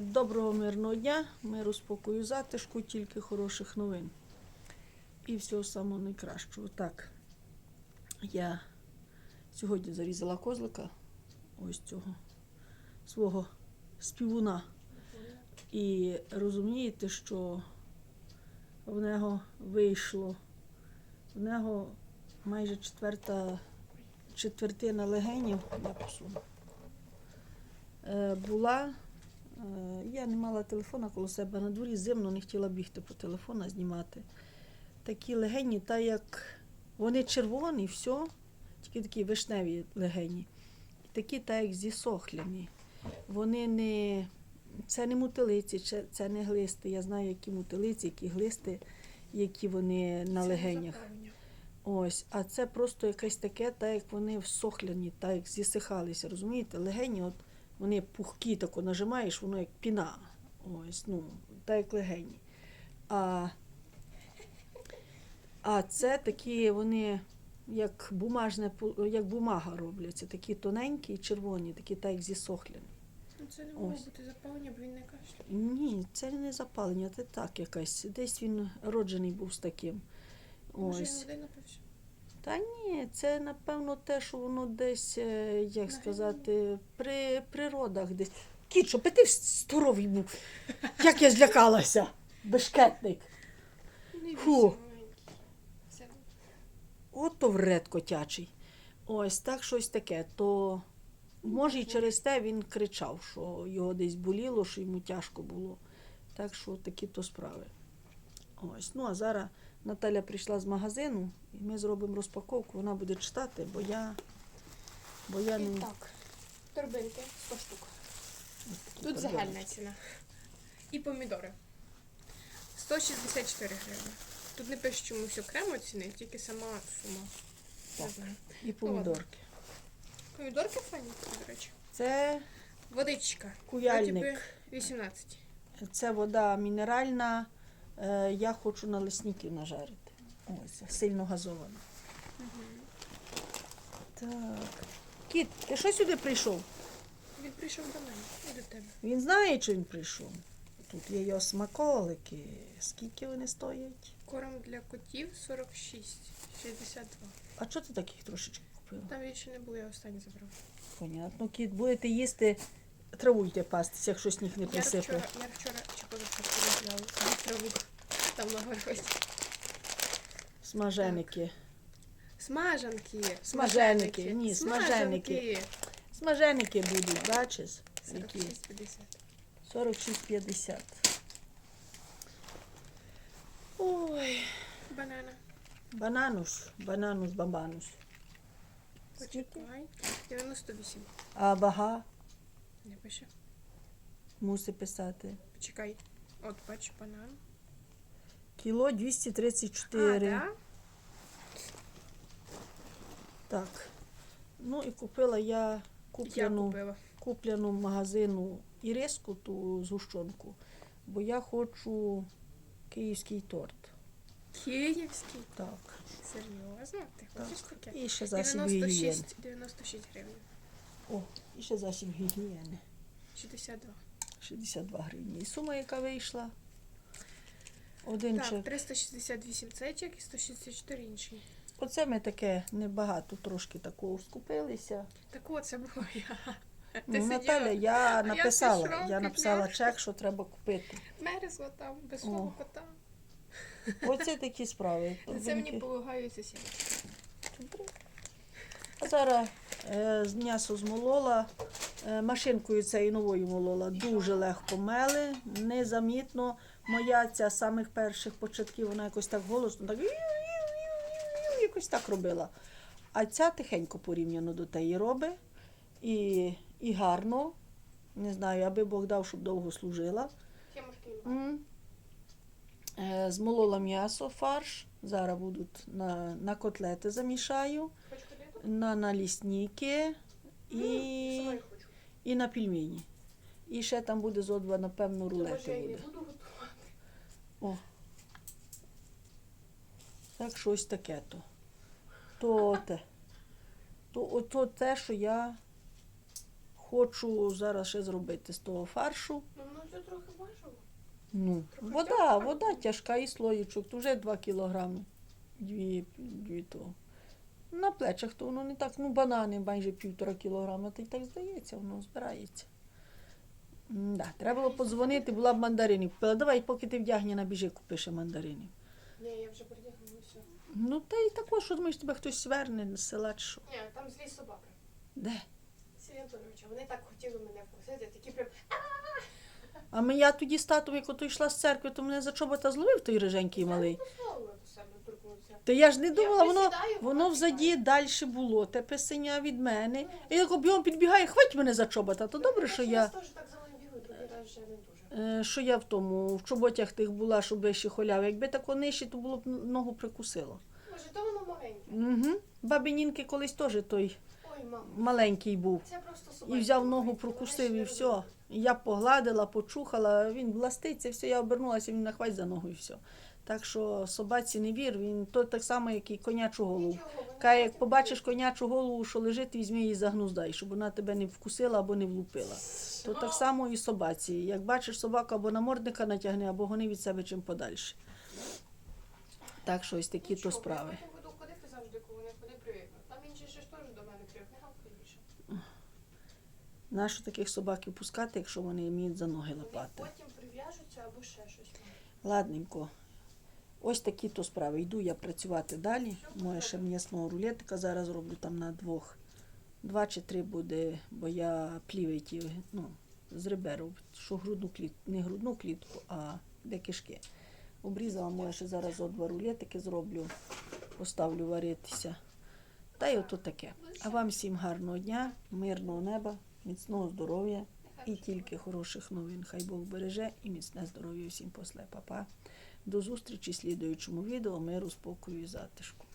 Доброго мирного дня, миру, спокою, затишку, тільки хороших новин. І всього самого найкращого. Так, я сьогодні зарізала козлика, ось цього свого співуна. І розумієте, що в нього вийшло, в нього майже четверта четвертина легенів, я посуну, е, була. Е, Я не мала телефона коло себе на дворі, зимно не хотіла бігти по телефону, знімати. Такі легені, та як вони червоні, все, тільки такі вишневі легені. І такі, та як зісохляні. Вони не. Це не мутилиці, це- це не глисти. Я знаю, які мутилиці, які глисти, які вони на легенях. Ось, а це просто якесь таке, так як вони всохляні, так як зісихалися. Розумієте? Легені, от вони пухкі, тако нажимаєш, воно як піна. Ось, ну, так як легені. А, а це такі, вони як бумажне, як бумага робляться, такі тоненькі і червоні, такі так як зісохляні. Ну, Це не могло бути запалення, бо він не кашляє. Ні, це не запалення, це так якась. Десь він роджений був з таким. Може, Ось. він води напився. Та ні, це напевно те, що воно десь, е, як сказати, при природах десь. Кіт, що ти здоровий був. Як я злякалася. Бешкетник. Фу. добре. Ото вред котячий. Ось так щось таке. То може і через те він кричав, що його десь боліло, що йому тяжко було. Так що такі то справи. Ось. Ну а зараз Наталя прийшла з магазину, і ми зробимо розпаковку, вона буде читати, бо я. Бо я І не. так, торбинки 100 штук. Тут Торбинки. загальна ціна. І помідори. 164 гривні. Тут не пише, чому все окремо ціни, тільки сама сума. Так. І помідорки. Помідорки фані, до речі. Це Водичка. куяльник. 18. Це вода мінеральна. Е, Я хочу на лесників нажарити. Ось, сильно газована. Так. Кіт, ти що сюди прийшов? Він прийшов до мене і до тебе. Він знає, чи він прийшов. Тут є його смаколики. Скільки вони стоять? Корм для котів 46, 62. А чого ти таких трошечки купила? Там більше не було, я останній забрав. Понятно, кіт, будете їсти, траву йде пастись, якщо сніг не Я присипе. вчора, я вчора чи позавчора розгляла траву там на городі. Смаженики. Смажанки. Смаженики, ні, смаженики. Смаженики будуть, бачиш? Які? 46,50. 46,50. Ой, Банана. бананус, бананус, бабанус. Почекай. 98. А Не пише. мусить писати. Почекай. От бачу банан. Кіло 234. А, да? Так. Ну і купила я Я куплену, купила. куплену в магазину іриску, ту згущенку, бо я хочу київський торт. Київський. Так. Серйозно? Ти хочеш таке? І ще засіб 96, 96 гривень. О, і ще засіб гігієни. 62. 62 гривні. І сума, яка вийшла. Один Так, чек. 368 цей чек і 164 інший. Оце ми таке небагато трошки такого скупилися. Так от, це була я. Ну, сиділа, Наталя, я я написала, пішла, я написала чек, що треба купити. мерзла там, без свого кота. Оце такі справи. Це мені полагаються сімечки. А зараз м'ясо змолола, е, машинкою цією новою молола, дуже легко мели, незамітно. Моя ця з самих перших початків, вона якось так голосно, так якось так робила. А ця тихенько порівняно до теї робить. І, і гарно. Не знаю, аби Бог дав, щоб довго служила. Е, Змолола м'ясо, фарш. Зараз будуть на, на котлети замішаю, на налісники і, і на пельмені. І ще там буде зо два, напевно, рулети буде. О. Так щось таке то. То те. То ото те, що я Хочу зараз ще зробити з того фаршу. Ну, воно все трохи важило. Ну, Трохи вода, тяжка. вода тяжка і слоєчок, то вже 2 кілограми. Дві, дві то. На плечах то воно не так, ну банани майже півтора кілограма, та й так здається, воно збирається. Да, треба було подзвонити, була б мандаринів. Давай, поки ти вдягнена, біжи, купи ще мандаринів. Ні, я вже придягнулася. Ну, та й також, що думаєш, тебе хтось сверне з села чи що? Ні, там злі собаки. Де? Сергій Анатолійович, вони так хотіли мене вкусити, такі прям. А я тоді з татом, як ото йшла з церкви, то мене за чобота зловив той риженький малий. Дозволили до себе торкнутися. Та я ж не думала, воно, присідаю, воно взаді далі було, те писання від мене. І як об'єм підбігає, хвать мене за чобота. То добре, що я, теж так за другий раз вже не дуже. е, що я в тому, в чоботях тих була, щоб вище холяв. Якби тако нижче, то було б ногу прикусило. Може, то воно маленьке. Угу. Бабінінки колись теж той Ой, мам. маленький був. Це просто собака. І взяв ногу, прокусив, і все. Я погладила, почухала, він властиться, все, я обернулася, він нахвать за ногу і все. Так що собаці не вір, він то так само, як і конячу голову. Каже, як побачиш конячу голову, що лежить, візьми її загнуздай, щоб вона тебе не вкусила або не влупила. То так само і собаці. Як бачиш собаку або намордника натягни, або гони від себе чим подальше. Так що ось такі то справи. Нащо таких собаків пускати, якщо вони вміють за ноги лапати? потім прив'яжуться або ще щось. Ладненько. Ось такі то справи. Йду я працювати далі. Моє ще м'ясного рулетика зараз роблю там на двох. Два чи три буде, бо я пліветі, ну, з ребер, роб- що грудну клітку, не грудну клітку, а де кишки. Обрізала, моє ще зараз зо два рулетики зроблю, поставлю варитися. Та й ото таке. А вам всім гарного дня, мирного неба, міцного здоров'я і тільки хороших новин. Хай Бог береже і міцне здоров'я всім после. Па-па. До зустрічі в слідуючому відео. Миру, спокою і затишку.